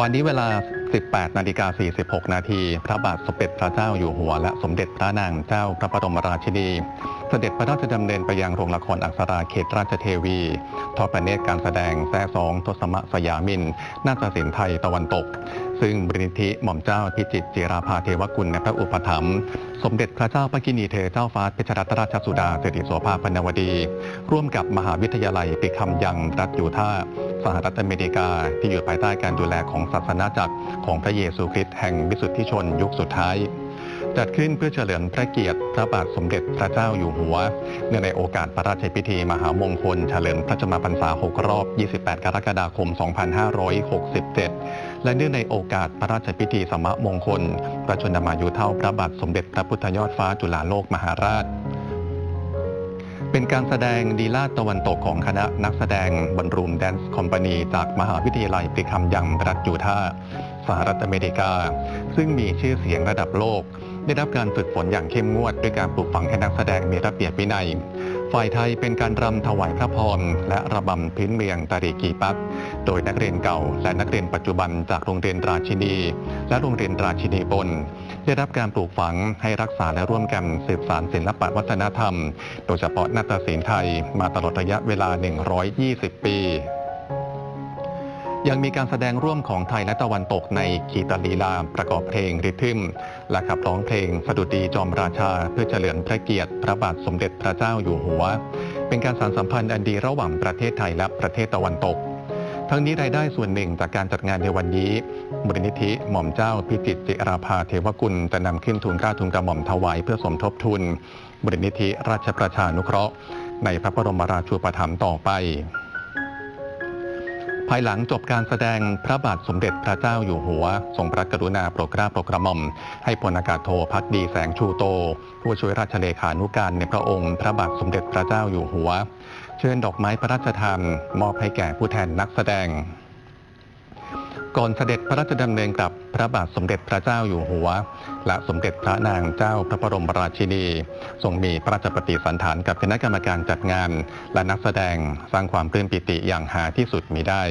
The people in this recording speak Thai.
วันนี้เวลา 18 นาฬิกา 46 นาที พระบาทสมเด็จพระเจ้าอยู่หัว และสมเด็จพระนางเจ้าพระบรมราชินี เสด็จพระราชดำเนินไปยังโรงละครอักษราเขตราชเทวี ทอดประเนตรการแสดงแซ่สองทศมะสยามิน นาฏศิลป์ไทยตะวันตก ซึ่งบรินิธิหม่อมเจ้าพิจิตรจิราภาเทวกุลในพระอุปถัมภ์ สมเด็จพระเจ้าพระกินีเธอเจ้าฟ้าเพชรรัตนราชสุดาสิริโสภาพนวดี ร่วมกับมหาวิทยาลัยปิคัมยังรัฐยูทาห์สหรัฐอเมริกาที่อยู่ภายใต้การดูแลของศาสนาจักรของพระเยซูคริสต์แห่งวิสุทธิชนยุคสุดท้าย จัดขึ้นเพื่อเฉลิมพระเกียรติพระบาทสมเด็จพระเจ้าอยู่หัว เนื่องในโอกาสพระราชพิธีมหามงคล เฉลิมพระชนมพรรษา 6 รอบ 28 กรกฎาคม 2567 และเนื่องในโอกาสพระราชพิธีสมมงคล พระชนมายุเท่าพระบาทสมเด็จพระพุทธยอดฟ้าจุฬาโลกมหาราชเป็นการแสดงดีลาดตะวันตกของคณะนักแสดงบอลรูมแดนซ์คอมพานีจากมหาวิทยาลัยปริคัมยังรัฐยูทาห์สหรัฐอเมริกา ซึ่งมีชื่อเสียงระดับโลก ได้รับการฝึกฝนอย่างเข้มงวด ด้วยการปลูกฝังให้นักแสดงมีระเบียบวินัย ฝ่ายไทยเป็นการรำถวายพระพรและระบำพื้นเมืองตารีกีปักโดยนักเรียนเก่า และนักเรียนปัจจุบันจากโรงเรียนราชินี และโรงเรียนราชินีบน ได้รับการปลูกฝังให้รักษาและร่วมกันสืบสานศิลปวัฒนธรรม โดยเฉพาะนาฏศิลป์ไทยมาตลอดระยะเวลา 120 ปี ยังมีการแสดงร่วมของไทยและตะวันตกในขีตาลีลาประกอบเพลงริทึมและขับร้องเพลงสดุดีจอมราชาเพื่อเฉลิมพระเกียรติพระบาทสมเด็จพระเจ้าอยู่หัว เป็นการสานสัมพันธ์อันดีระหว่างประเทศไทยและประเทศตะวันตก ทั้งนี้รายได้ส่วนหนึ่งจากการจัดงานในวันนี้มูลนิธิหม่อมเจ้าพิจิตรจิราภาเทวกุลจะนำขึ้นทุนกล้าทุนกระหม่อมถวายเพื่อสมทบทุนมูลนิธิราชประชานุเคราะห์ ในพระบรมราชูปถัมภ์ต่อไป ภายหลังจบการแสดงพระบาทสมเด็จพระเจ้าอยู่หัว ทรงพระกรุณาโปรดเกล้าโปรดกระหม่อม ให้พลอากาศโทพักดีแสงชูโต ผู้ช่วยราชเลขานุการในพระองค์ พระบาทสมเด็จพระเจ้าอยู่หัว เชิญดอกไม้พระราชทานมอบให้แก่ผู้แทนนักแสดง ก่อนเสด็จพระราชดำเนินกลับพระบาทสมเด็จพระเจ้าอยู่หัว และสมเด็จพระนางเจ้าพระบรมราชินี ทรงมีพระราชปฏิสันถานกับคณะกรรมการจัดงาน และนักแสดงสร้างความปลื้มปิติอย่างหาที่สุดมิได้